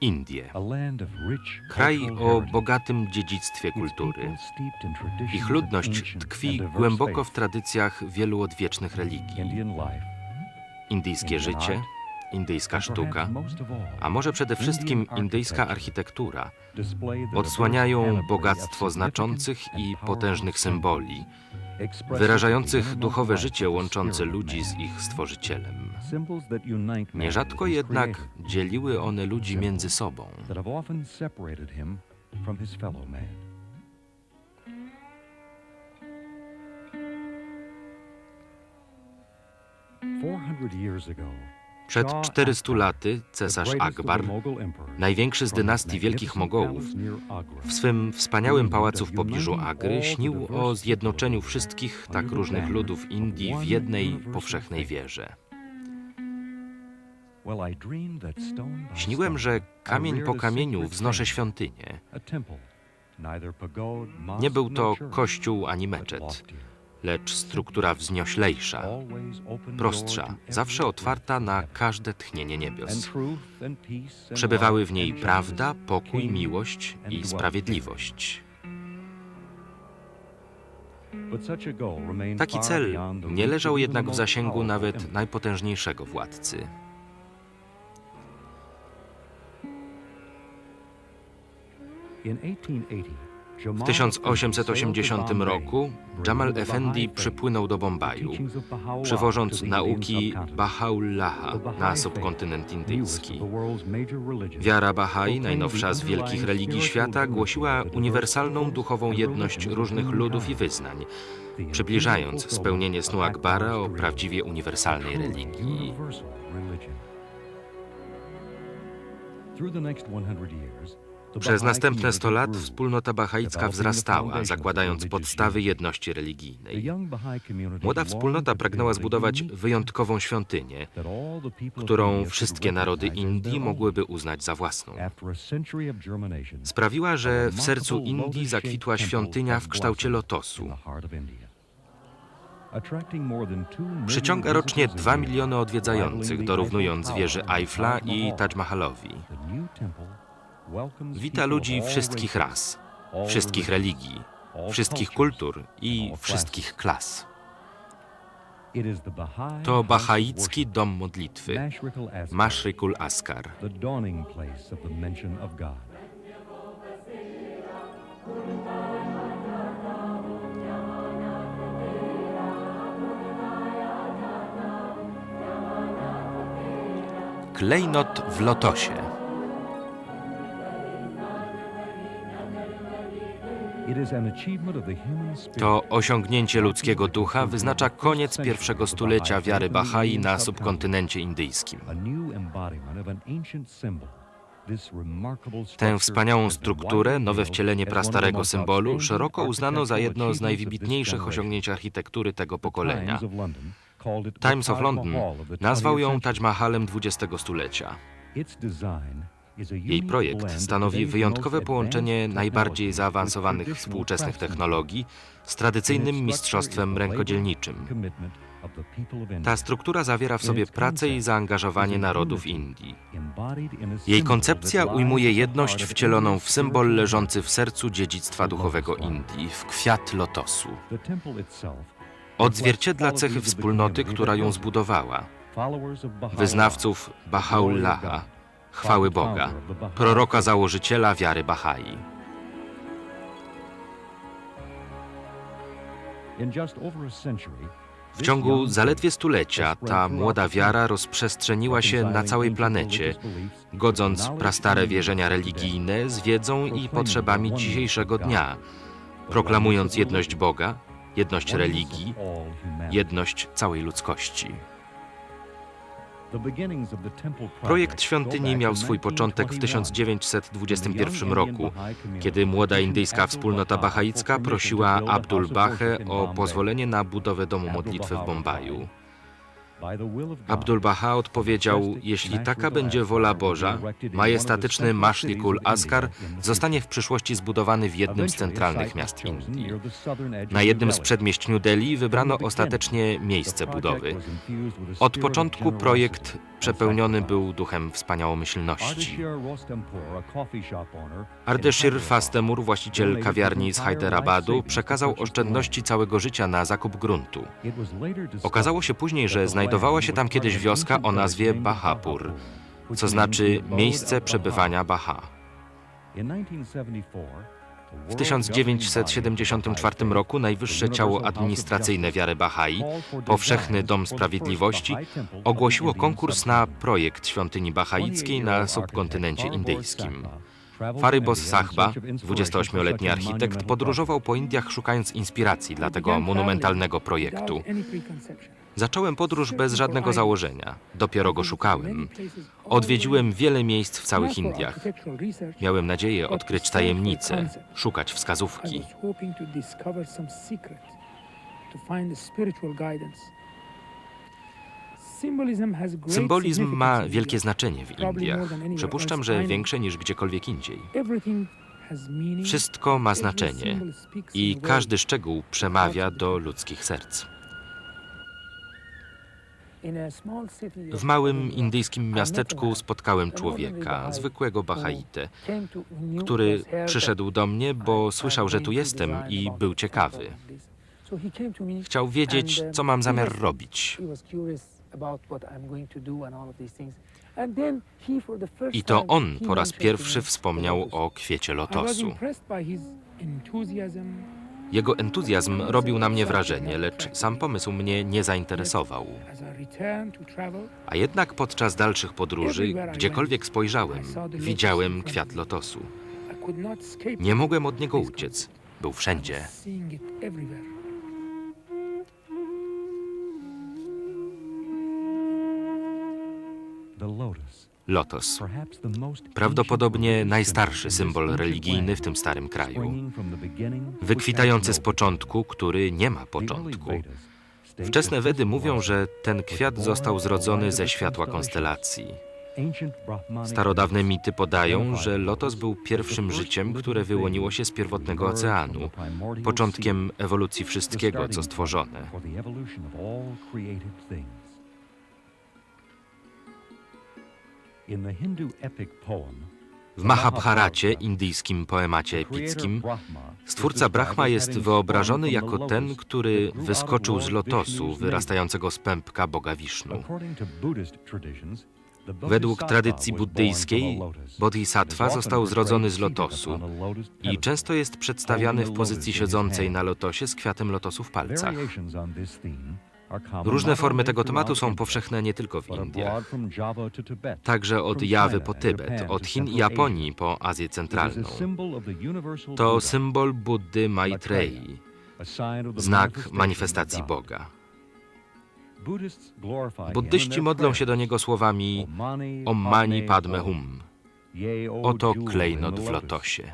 Indie. Kraj o bogatym dziedzictwie kultury. Ich ludność tkwi głęboko w tradycjach wielu odwiecznych religii. Indyjskie życie, indyjska sztuka, a może przede wszystkim indyjska architektura. odsłaniają bogactwo znaczących i potężnych symboli, wyrażających duchowe życie łączące ludzi z ich stworzycielem. Nierzadko jednak dzieliły one ludzi między sobą. Four hundred years ago, Przed 400 laty the cesarz Akbar, największy z dynastii Wielkich Mogołów, w swym wspaniałym pałacu w pobliżu Agry śnił o zjednoczeniu wszystkich tak różnych ludów Indii w jednej powszechnej wierze. Śniłem, że kamień po kamieniu wznoszę świątynię. Nie był to kościół ani meczet, lecz struktura wznioślejsza, prostsza, zawsze otwarta na każde tchnienie niebios. Przebywały w niej prawda, pokój, miłość i sprawiedliwość. Taki cel nie leżał jednak w zasięgu nawet najpotężniejszego władcy. In 1880, W Jamal 1880 sailed to roku Jamal Effendi faith, przypłynął do Bombaju, przywożąc nauki. Baha'u'llaha na subkontynent indyjski. Wiara Bahai, najnowsza z wielkich religii świata, głosiła uniwersalną duchową jedność różnych ludów i wyznań, przybliżając spełnienie snu Akbara o prawdziwie uniwersalnej religii. Through the next 100 years, Przez następne 100 lat wspólnota bahaicka wzrastała, zakładając podstawy jedności religijnej. Młoda wspólnota pragnęła zbudować wyjątkową świątynię, którą wszystkie narody Indii mogłyby uznać za własną. Sprawiła, że w sercu Indii zakwitła świątynia w kształcie lotosu. Przyciąga rocznie visitors a 2 year, miliony odwiedzających, dorównując wieży Eiffla i. Taj Mahalowi. Wita ludzi wszystkich ras, wszystkich religii, wszystkich kultur i wszystkich klas. To bahaicki dom modlitwy, Mashrikul Askar. Klejnot w lotosie. To osiągnięcie ludzkiego ducha wyznacza koniec pierwszego stulecia wiary Bahai na subkontynencie indyjskim. Tę wspaniałą strukturę, nowe wcielenie prastarego symbolu, szeroko uznano za jedno z najwybitniejszych osiągnięć architektury tego pokolenia. Times of London nazwał 20th ją. Taj Mahalem XX stulecia. Jej projekt stanowi wyjątkowe połączenie najbardziej zaawansowanych współczesnych technologii z tradycyjnym mistrzostwem rękodzielniczym. Ta struktura zawiera w sobie pracę i zaangażowanie narodów Indii. Jej koncepcja ujmuje jedność wcieloną w symbol leżący w sercu dziedzictwa duchowego Indii, w kwiat lotosu. Odzwierciedla cechy wspólnoty, która ją zbudowała, wyznawców Baha'u'llaha, chwały Boga, proroka założyciela wiary Bahai. W ciągu zaledwie stulecia ta młoda wiara rozprzestrzeniła się na całej planecie, godząc prastare wierzenia religijne z wiedzą i potrzebami dzisiejszego dnia, proklamując jedność Boga, jedność religii, jedność całej ludzkości. Projekt świątyni miał swój początek w 1921 roku, kiedy młoda indyjska wspólnota bahaicka prosiła Abdul Bahę o pozwolenie na budowę domu modlitwy w Bombaju. Abdul Baha odpowiedział, jeśli taka będzie wola Boża, majestatyczny Mashlikul Askar zostanie w przyszłości zbudowany w jednym z centralnych miast Indii. Na jednym z przedmieść New Delhi wybrano ostatecznie miejsce budowy. Od początku projekt przepełniony był duchem wspaniałomyślności. Ardeshir Fastemur, właściciel kawiarni z Hyderabadu, przekazał oszczędności całego życia na zakup gruntu. Okazało się później, że znajdowała się tam kiedyś wioska o nazwie Bahapur, co znaczy miejsce przebywania Baha. Baha. In 1974, the W world 1974 governing roku najwyższe ciało administracyjne wiary Bahai, Powszechny Dom Sprawiedliwości, ogłosiło konkurs na projekt świątyni bahaickiej na 28-year-old subkontynencie indyjskim. Faribos Sahba traveled to Faribos India in Sahba, search of inspiration for 28-letni such a architekt, podróżował po Indiach szukając inspiracji dla tego monumentalnego projektu. Zacząłem podróż bez żadnego założenia. Dopiero go szukałem. Odwiedziłem wiele miejsc w całych Indiach. Miałem nadzieję odkryć tajemnice, szukać wskazówki. Symbolizm ma wielkie znaczenie w Indiach. Przypuszczam, że większe niż gdziekolwiek indziej. Wszystko ma znaczenie i każdy szczegół przemawia do ludzkich serc. W małym indyjskim miasteczku spotkałem człowieka, zwykłego Bahaite, który przyszedł do mnie, bo słyszał, że tu jestem i był ciekawy. Chciał wiedzieć, co mam zamiar robić. I to on po raz pierwszy wspomniał o kwiecie lotosu. Jego entuzjazm robił na mnie wrażenie, lecz sam pomysł mnie nie zainteresował. A jednak podczas dalszych podróży, gdziekolwiek spojrzałem, widziałem kwiat lotosu. Nie mogłem od niego uciec. Był wszędzie. The lotus, Lotos. Prawdopodobnie najstarszy symbol religijny w tym starym kraju. Wykwitający z no początku, który nie ma początku. Wczesne Wedy mówią, że ten kwiat został zrodzony ze światła konstelacji. Starodawne mity podają, że lotos był pierwszym życiem, które wyłoniło się z pierwotnego oceanu, początkiem ewolucji wszystkiego, co stworzone. W Mahabharacie, indyjskim poemacie epickim, stwórca Brahma jest wyobrażony jako ten, który wyskoczył z lotosu wyrastającego z pępka Boga Wisznu. Według tradycji buddyjskiej, Bodhisattva został zrodzony z lotosu i często jest przedstawiany w pozycji siedzącej na lotosie z kwiatem lotosu w palcach. Różne formy tego tematu są powszechne nie tylko w Indiach, także od Jawy po Tybet, od Chin i Japonii po Azję Centralną. To symbol Buddy Maitreyi, znak manifestacji Boga. Buddyści modlą się do niego słowami Om Mani Padme Hum. Oto klejnot w lotosie.